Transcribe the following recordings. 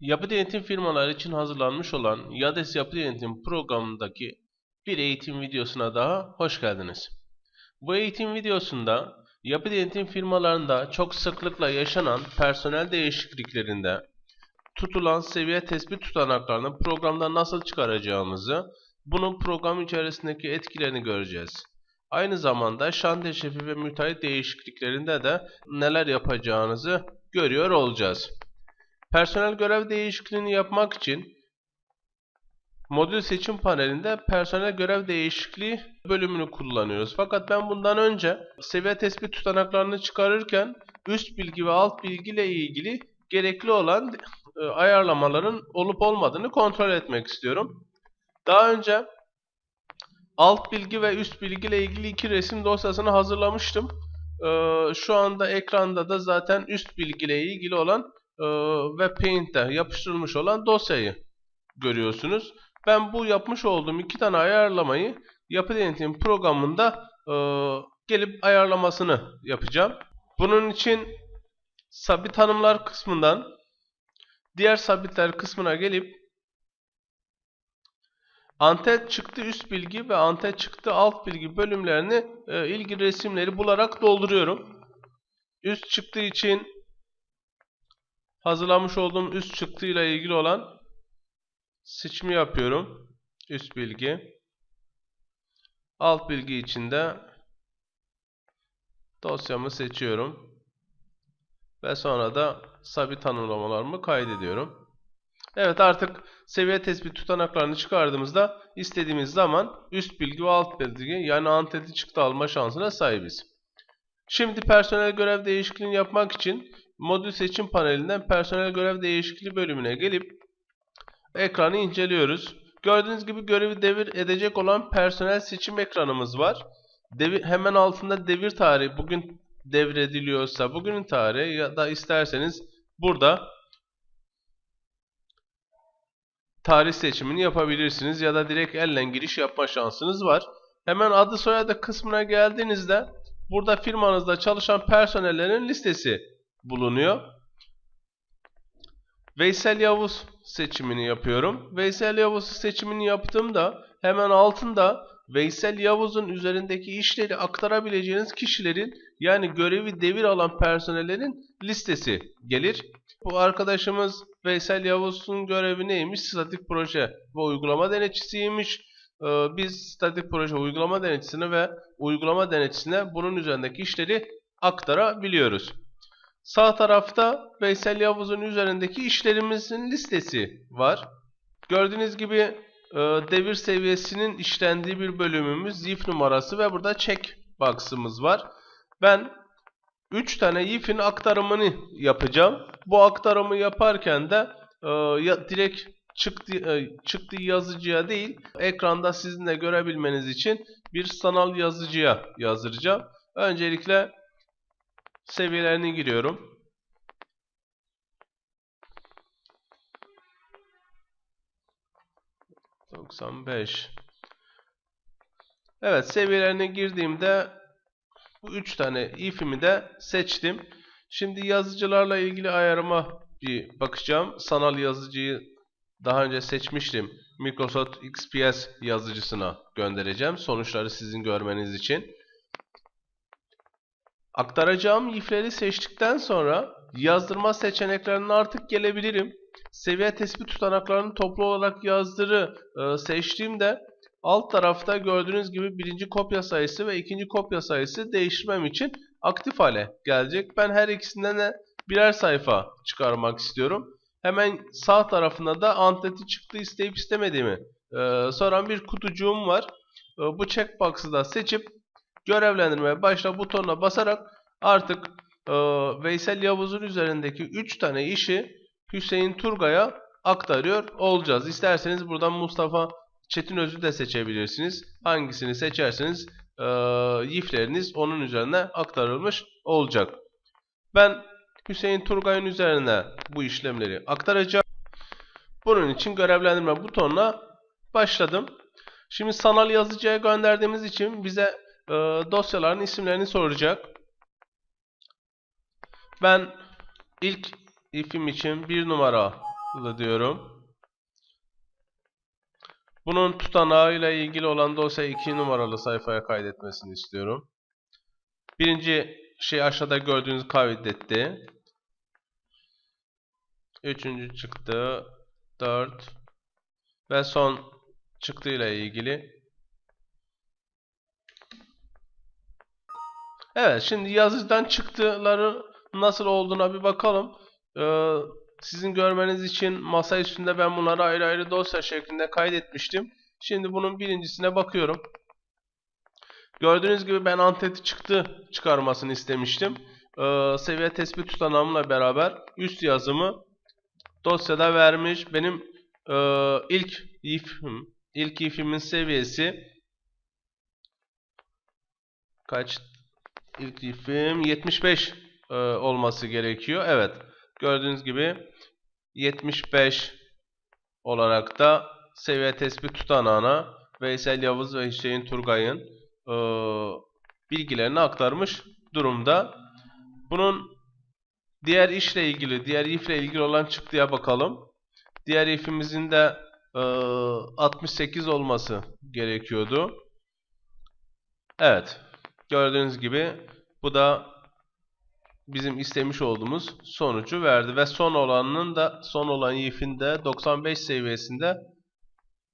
Yapı denetim firmaları için hazırlanmış olan YADES Yapı Denetim programındaki bir eğitim videosuna daha hoş geldiniz. Bu eğitim videosunda yapı denetim firmalarında çok sıklıkla yaşanan personel değişikliklerinde tutulan seviye tespit tutanaklarını programda nasıl çıkaracağımızı, bunun program içerisindeki etkilerini göreceğiz. Aynı zamanda şantiye şefi ve müteahhit değişikliklerinde de neler yapacağınızı görüyor olacağız. Personel görev değişikliğini yapmak için modül seçim panelinde personel görev değişikliği bölümünü kullanıyoruz. Fakat ben bundan önce seviye tespit tutanaklarını çıkarırken üst bilgi ve alt bilgi ile ilgili gerekli olan e, ayarlamaların olup olmadığını kontrol etmek istiyorum. Daha önce alt bilgi ve üst bilgi ile ilgili iki resim dosyasını hazırlamıştım. Ee, şu anda ekranda da zaten üst bilgi ile ilgili olan e, ve Paint'te yapıştırılmış olan dosyayı görüyorsunuz. Ben bu yapmış olduğum iki tane ayarlamayı yapı denetim programında e, gelip ayarlamasını yapacağım. Bunun için sabit tanımlar kısmından diğer sabitler kısmına gelip antet çıktı üst bilgi ve antet çıktı alt bilgi bölümlerini e, ilgili resimleri bularak dolduruyorum. Üst çıktı için hazırlamış olduğum üst çıktıyla ilgili olan seçimi yapıyorum. Üst bilgi. Alt bilgi içinde dosyamı seçiyorum. Ve sonra da sabit tanımlamalarımı kaydediyorum. Evet artık seviye tespit tutanaklarını çıkardığımızda istediğimiz zaman üst bilgi ve alt bilgi yani anteti çıktı alma şansına sahibiz. Şimdi personel görev değişikliğini yapmak için modül seçim panelinden personel görev değişikliği bölümüne gelip ekranı inceliyoruz. Gördüğünüz gibi görevi devir edecek olan personel seçim ekranımız var. Devir, hemen altında devir tarihi bugün devrediliyorsa bugünün tarihi ya da isterseniz burada tarih seçimini yapabilirsiniz ya da direkt elle giriş yapma şansınız var. Hemen adı soyadı kısmına geldiğinizde burada firmanızda çalışan personellerin listesi bulunuyor. Veysel Yavuz seçimini yapıyorum. Veysel Yavuz seçimini yaptığımda hemen altında Veysel Yavuz'un üzerindeki işleri aktarabileceğiniz kişilerin yani görevi devir alan personellerin listesi gelir. Bu arkadaşımız Veysel Yavuz'un görevi neymiş? Statik proje ve uygulama denetçisiymiş. Ee, biz statik proje uygulama denetçisine ve uygulama denetçisine bunun üzerindeki işleri aktarabiliyoruz. Sağ tarafta Veysel Yavuz'un üzerindeki işlerimizin listesi var. Gördüğünüz gibi e, devir seviyesinin işlendiği bir bölümümüz, zif numarası ve burada check box'ımız var. Ben 3 tane if'in aktarımını yapacağım. Bu aktarımı yaparken de e, direkt çıktı, e, çıktı yazıcıya değil, ekranda sizin de görebilmeniz için bir sanal yazıcıya yazdıracağım. Öncelikle seviyelerini giriyorum. ...95... Evet seviyelerine girdiğimde... ...bu 3 tane if'imi de seçtim. Şimdi yazıcılarla ilgili ayarıma bir bakacağım. Sanal yazıcıyı daha önce seçmiştim. Microsoft XPS yazıcısına göndereceğim. Sonuçları sizin görmeniz için. Aktaracağım ifleri seçtikten sonra yazdırma seçeneklerine artık gelebilirim. Seviye tespit tutanaklarını toplu olarak yazdırı e, seçtiğimde alt tarafta gördüğünüz gibi birinci kopya sayısı ve ikinci kopya sayısı değiştirmem için aktif hale gelecek. Ben her ikisinden de birer sayfa çıkarmak istiyorum. Hemen sağ tarafında da anteti çıktı isteyip istemediğimi e, soran bir kutucuğum var. E, bu checkbox'ı da seçip görevlendirmeye başla butonuna basarak artık e, Veysel Yavuz'un üzerindeki 3 tane işi Hüseyin Turgay'a aktarıyor olacağız. İsterseniz buradan Mustafa Çetin Özü de seçebilirsiniz. Hangisini seçerseniz e, yifleriniz onun üzerine aktarılmış olacak. Ben Hüseyin Turgay'ın üzerine bu işlemleri aktaracağım. Bunun için görevlendirme butonuna başladım. Şimdi sanal yazıcıya gönderdiğimiz için bize e, dosyaların isimlerini soracak. Ben ilk if'im için bir numara diyorum. Bunun tutanağıyla ilgili olan dosya 2 numaralı sayfaya kaydetmesini istiyorum. Birinci şey aşağıda gördüğünüz kaydetti. Üçüncü çıktı. Dört. Ve son çıktıyla ilgili. Evet şimdi yazıcıdan çıktıları nasıl olduğuna bir bakalım. Ee, sizin görmeniz için masa üstünde ben bunları ayrı ayrı dosya şeklinde kaydetmiştim. Şimdi bunun birincisine bakıyorum. Gördüğünüz gibi ben anteti çıktı çıkarmasını istemiştim. Ee, seviye tespit tutanağımla beraber üst yazımı dosyada vermiş. Benim e, ilk if'im, ilk if'imin seviyesi kaç? İlk if'im 75 e, olması gerekiyor. Evet. Gördüğünüz gibi 75 olarak da seviye tespit tutanağına Veysel Yavuz ve Hüseyin Turgay'ın e, bilgilerini aktarmış durumda. Bunun diğer işle ilgili, diğer ifle ilgili olan çıktıya bakalım. Diğer ifimizin de e, 68 olması gerekiyordu. Evet. Gördüğünüz gibi bu da bizim istemiş olduğumuz sonucu verdi ve son olanın da son olan if'in de 95 seviyesinde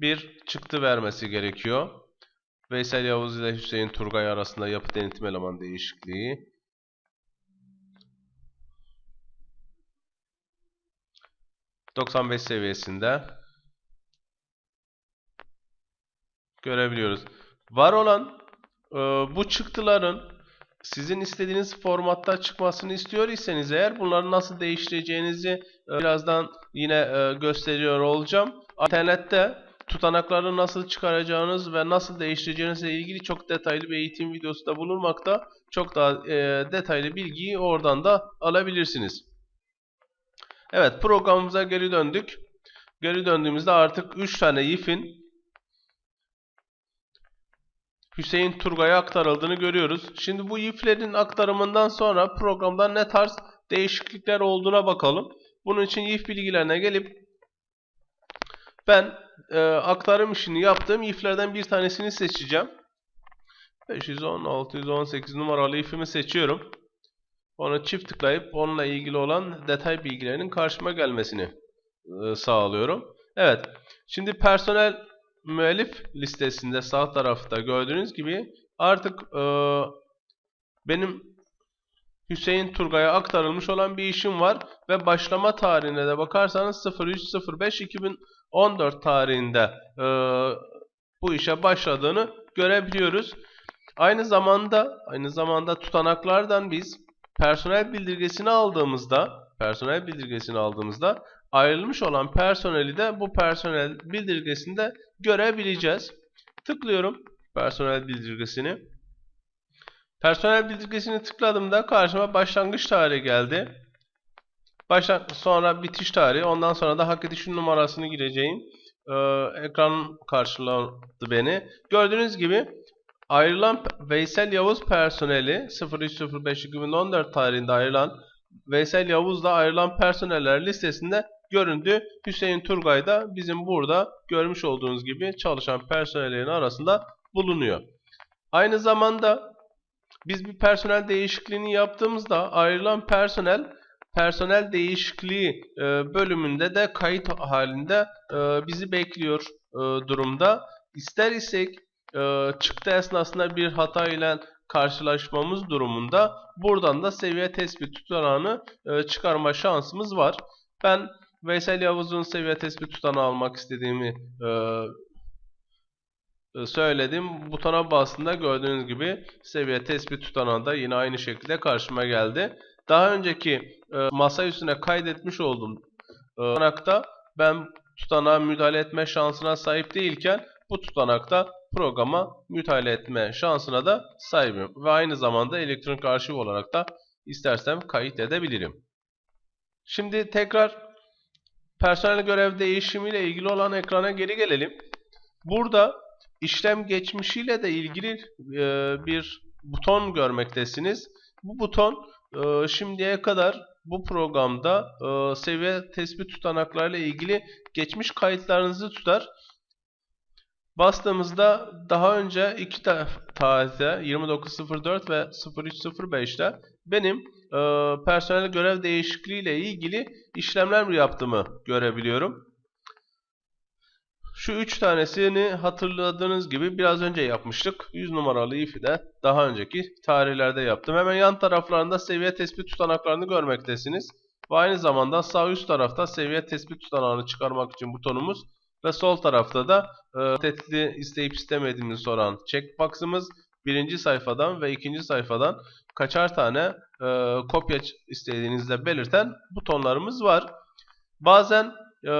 bir çıktı vermesi gerekiyor. Veysel Yavuz ile Hüseyin Turgay arasında yapı denetim eleman değişikliği. ...95 seviyesinde... ...görebiliyoruz. Var olan bu çıktıların sizin istediğiniz formatta çıkmasını istiyor iseniz eğer bunları nasıl değiştireceğinizi e, birazdan yine e, gösteriyor olacağım. İnternette tutanakları nasıl çıkaracağınız ve nasıl değiştireceğinizle ilgili çok detaylı bir eğitim videosu da bulunmakta. Çok daha e, detaylı bilgiyi oradan da alabilirsiniz. Evet programımıza geri döndük. Geri döndüğümüzde artık 3 tane if'in Hüseyin Turgay'a aktarıldığını görüyoruz. Şimdi bu if'lerin aktarımından sonra programda ne tarz değişiklikler olduğuna bakalım. Bunun için if bilgilerine gelip ben e, aktarım işini yaptığım if'lerden bir tanesini seçeceğim. 510 618 numaralı if'imi seçiyorum. Onu çift tıklayıp onunla ilgili olan detay bilgilerinin karşıma gelmesini e, sağlıyorum. Evet. Şimdi personel müellif listesinde sağ tarafta gördüğünüz gibi artık e, benim Hüseyin Turgay'a aktarılmış olan bir işim var ve başlama tarihine de bakarsanız 03.05.2014 tarihinde e, bu işe başladığını görebiliyoruz. Aynı zamanda aynı zamanda tutanaklardan biz personel bildirgesini aldığımızda personel bildirgesini aldığımızda ayrılmış olan personeli de bu personel bildirgesinde görebileceğiz. Tıklıyorum personel bildirgesini. Personel bildirgesini tıkladığımda karşıma başlangıç tarihi geldi. Başla sonra bitiş tarihi. Ondan sonra da hak edişin numarasını gireceğim. Ee, ekran karşıladı beni. Gördüğünüz gibi ayrılan Veysel Yavuz personeli 03.05.2014 tarihinde ayrılan Veysel Yavuz'la ayrılan personeller listesinde göründü. Hüseyin Turgay da bizim burada görmüş olduğunuz gibi çalışan personellerin arasında bulunuyor. Aynı zamanda biz bir personel değişikliğini yaptığımızda ayrılan personel personel değişikliği e, bölümünde de kayıt halinde e, bizi bekliyor e, durumda. İster isek çıktı esnasında bir hata ile karşılaşmamız durumunda buradan da seviye tespit tutanağını çıkarma şansımız var. Ben Veysel Yavuz'un seviye tespit tutanağı almak istediğimi e, e, söyledim. Butona bastığında gördüğünüz gibi seviye tespit tutanağı da yine aynı şekilde karşıma geldi. Daha önceki e, masa üstüne kaydetmiş olduğum e, tutanakta ben tutanağa müdahale etme şansına sahip değilken bu tutanakta programa müdahale etme şansına da sahibim. Ve aynı zamanda elektronik arşiv olarak da istersem kayıt edebilirim. Şimdi tekrar personel görev değişimiyle ilgili olan ekrana geri gelelim. Burada işlem geçmişiyle de ilgili e, bir buton görmektesiniz. Bu buton e, şimdiye kadar bu programda e, seviye tespit tutanaklarıyla ilgili geçmiş kayıtlarınızı tutar. Bastığımızda daha önce iki ta tarihte 29.04 ve 03.05'te benim e, personel görev değişikliği ile ilgili işlemler yaptığımı görebiliyorum. Şu üç tanesini hatırladığınız gibi biraz önce yapmıştık. 100 numaralı if'i de daha önceki tarihlerde yaptım. Hemen yan taraflarında seviye tespit tutanaklarını görmektesiniz. Ve aynı zamanda sağ üst tarafta seviye tespit tutanağını çıkarmak için butonumuz ve sol tarafta da e, tetli isteyip istemediğimizi soran checkbox'ımız birinci sayfadan ve ikinci sayfadan kaçar tane e, kopya istediğinizde belirten butonlarımız var. Bazen e,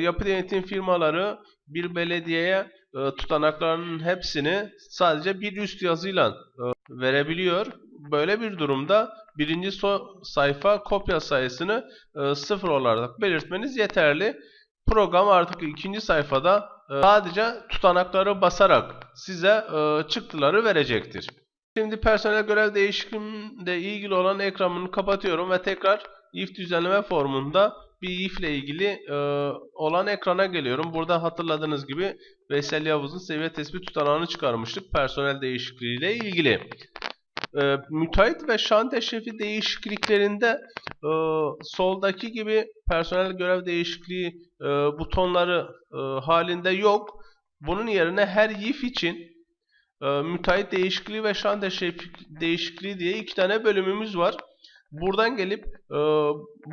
yapı denetim firmaları bir belediyeye e, tutanaklarının hepsini sadece bir üst yazıyla e, verebiliyor. Böyle bir durumda birinci so sayfa kopya sayısını e, sıfır olarak belirtmeniz yeterli. Program artık ikinci sayfada e, sadece tutanakları basarak size e, çıktıları verecektir. Şimdi personel görev değişikliğiyle ilgili olan ekranını kapatıyorum ve tekrar if düzenleme formunda bir if ile ilgili e, olan ekrana geliyorum. Burada hatırladığınız gibi Veysel Yavuz'un seviye tespit tutanağını çıkarmıştık personel değişikliği ile ilgili. E, müteahhit ve şantiye şefi değişikliklerinde soldaki gibi personel görev değişikliği e, butonları e, halinde yok. Bunun yerine her if için e, müteahhit değişikliği ve şefi değişikliği diye iki tane bölümümüz var. Buradan gelip e,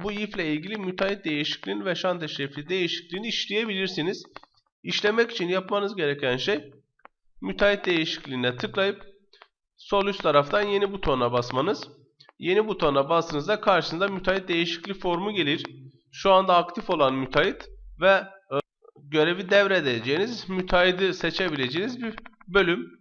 bu if ile ilgili müteahhit değişikliğini ve şefi değişikliğini işleyebilirsiniz. İşlemek için yapmanız gereken şey müteahhit değişikliğine tıklayıp sol üst taraftan yeni butona basmanız. Yeni butona bastığınızda karşınıza müteahhit değişikliği formu gelir. Şu anda aktif olan müteahhit ve e, görevi devredeceğiniz müteahhidi seçebileceğiniz bir bölüm.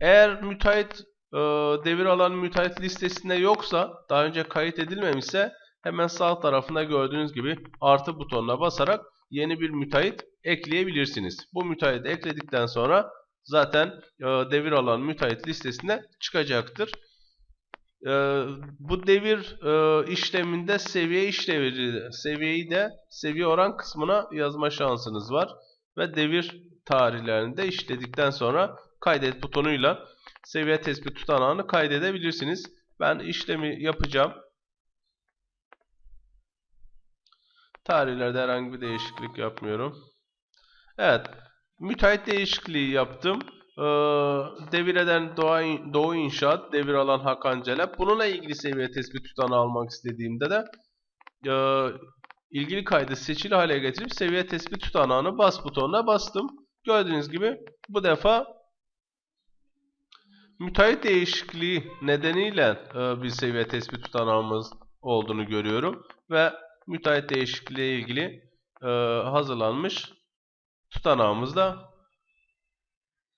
Eğer müteahhit e, devir alan müteahhit listesinde yoksa, daha önce kayıt edilmemişse hemen sağ tarafında gördüğünüz gibi artı butonuna basarak yeni bir müteahhit ekleyebilirsiniz. Bu müteahhiti ekledikten sonra zaten e, devir alan müteahhit listesine çıkacaktır. E, bu devir e, işleminde seviye işlevi, seviyeyi de seviye oran kısmına yazma şansınız var. Ve devir tarihlerini de işledikten sonra kaydet butonuyla seviye tespit tutanağını kaydedebilirsiniz. Ben işlemi yapacağım. Tarihlerde herhangi bir değişiklik yapmıyorum. Evet. Müteahhit değişikliği yaptım. Ee, devir eden Doğu, Doğu İnşaat, devir alan Hakan Celep. Bununla ilgili seviye tespit tutanağı almak istediğimde de e, ilgili kaydı seçili hale getirip seviye tespit tutanağını bas butonuna bastım. Gördüğünüz gibi bu defa müteahhit değişikliği nedeniyle e, bir seviye tespit tutanağımız olduğunu görüyorum. Ve müteahhit değişikliği ilgili e, hazırlanmış tutanağımızda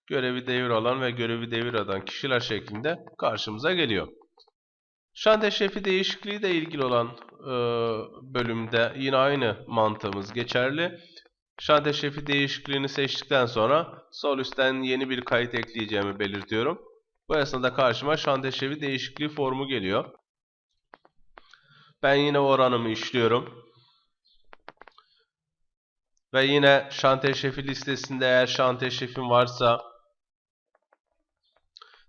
görevi devir alan ve görevi devir eden kişiler şeklinde karşımıza geliyor. Şantiye şefi değişikliği de ilgili olan e, bölümde yine aynı mantığımız geçerli. Şantiye şefi değişikliğini seçtikten sonra sol üstten yeni bir kayıt ekleyeceğimi belirtiyorum. Bu esnada karşıma şantiye şefi değişikliği formu geliyor. Ben yine oranımı işliyorum. Ve yine şantiye şefi listesinde eğer şantiye şefim varsa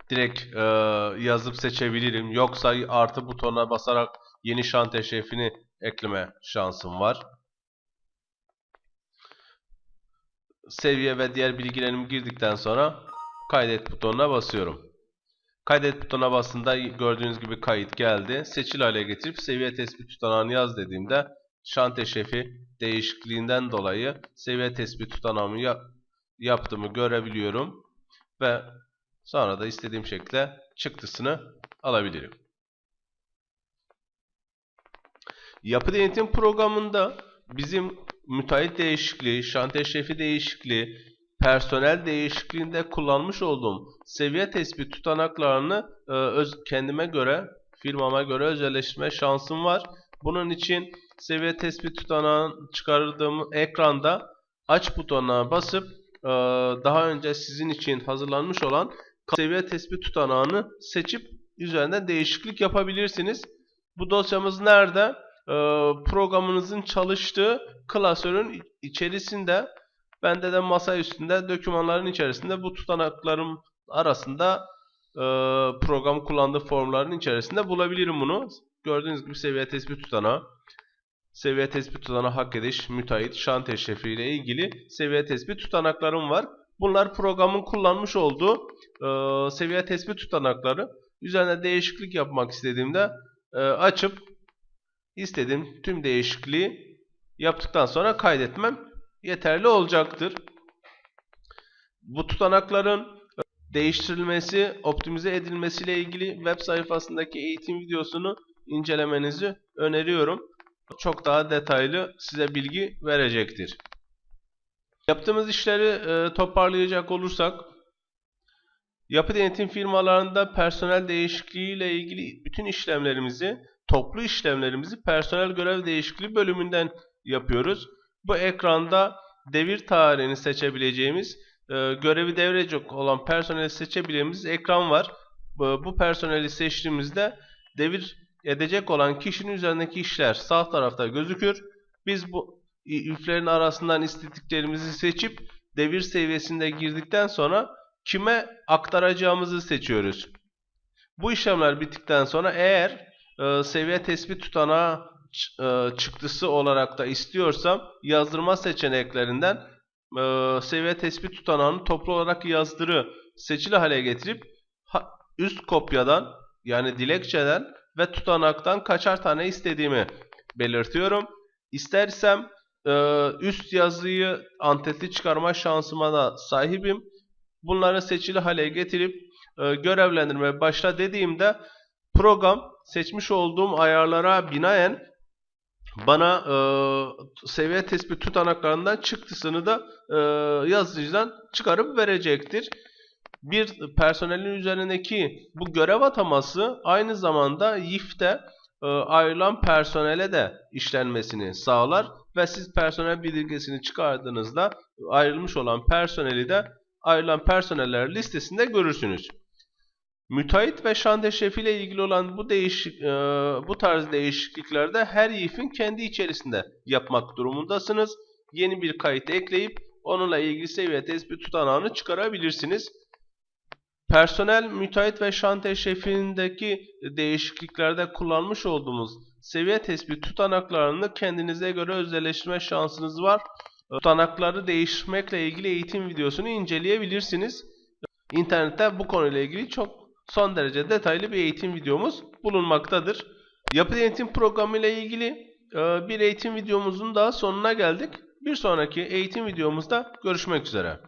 direkt e, yazıp seçebilirim. Yoksa artı butona basarak yeni şantiye şefini ekleme şansım var. Seviye ve diğer bilgilerimi girdikten sonra kaydet butonuna basıyorum. Kaydet butonuna bastığında gördüğünüz gibi kayıt geldi. Seçil hale getirip seviye tespit tutanağını yaz dediğimde şantiye şefi değişikliğinden dolayı seviye tespit tutanağımı ya yaptığımı görebiliyorum. Ve sonra da istediğim şekilde çıktısını alabilirim. Yapı denetim programında bizim müteahhit değişikliği, şantiye şefi değişikliği, personel değişikliğinde kullanmış olduğum seviye tespit tutanaklarını e, kendime göre, firmama göre özelleştirme şansım var. Bunun için seviye tespit tutanağını çıkardığım ekranda aç butonuna basıp e, daha önce sizin için hazırlanmış olan seviye tespit tutanağını seçip üzerinden değişiklik yapabilirsiniz. Bu dosyamız nerede? e, programınızın çalıştığı klasörün içerisinde bende de masa üstünde dokümanların içerisinde bu tutanaklarım arasında e, program kullandığı formların içerisinde bulabilirim bunu. Gördüğünüz gibi seviye tespit tutanağı, seviye tespit tutanağı hak ediş, müteahhit, şan teşrifi ile ilgili seviye tespit tutanaklarım var. Bunlar programın kullanmış olduğu e, seviye tespit tutanakları. Üzerine değişiklik yapmak istediğimde e, açıp istediğim tüm değişikliği yaptıktan sonra kaydetmem yeterli olacaktır. Bu tutanakların değiştirilmesi, optimize edilmesiyle ilgili web sayfasındaki eğitim videosunu incelemenizi öneriyorum. Çok daha detaylı size bilgi verecektir. Yaptığımız işleri e, toparlayacak olursak, yapı denetim firmalarında personel değişikliği ile ilgili bütün işlemlerimizi, toplu işlemlerimizi personel görev değişikliği bölümünden yapıyoruz. Bu ekranda devir tarihini seçebileceğimiz, e, görevi devredecek olan personeli seçebileceğimiz ekran var. Bu, bu personeli seçtiğimizde devir edecek olan kişinin üzerindeki işler sağ tarafta gözükür. Biz bu yüklerin arasından istediklerimizi seçip devir seviyesinde girdikten sonra kime aktaracağımızı seçiyoruz. Bu işlemler bittikten sonra eğer e, seviye tespit tutanağı e, çıktısı olarak da istiyorsam yazdırma seçeneklerinden e, seviye tespit tutanağını toplu olarak yazdırı seçili hale getirip ha, üst kopyadan yani dilekçeden ve tutanaktan kaçar tane istediğimi belirtiyorum. İstersem üst yazıyı antetli çıkarma şansıma da sahibim. Bunları seçili hale getirip e, görevlendirme başla dediğimde program seçmiş olduğum ayarlara binaen bana e, seviye tespit tutanaklarından çıktısını da e, yazıcıdan çıkarıp verecektir. Bir personelin üzerindeki bu görev ataması aynı zamanda YIF'te e, ayrılan personele de işlenmesini sağlar ve siz personel bildirgesini çıkardığınızda ayrılmış olan personeli de ayrılan personeller listesinde görürsünüz. Müteahhit ve şantiye şefi ile ilgili olan bu değişik e, bu tarz değişikliklerde her yifin kendi içerisinde yapmak durumundasınız. Yeni bir kayıt ekleyip onunla ilgili seviye tespit tutanağını çıkarabilirsiniz. Personel, müteahhit ve şantiye şefindeki değişikliklerde kullanmış olduğumuz seviye tespit tutanaklarını kendinize göre özelleştirme şansınız var. Tutanakları değiştirmekle ilgili eğitim videosunu inceleyebilirsiniz. İnternette bu konuyla ilgili çok son derece detaylı bir eğitim videomuz bulunmaktadır. Yapı denetim programı ile ilgili e, bir eğitim videomuzun daha sonuna geldik. Bir sonraki eğitim videomuzda görüşmek üzere.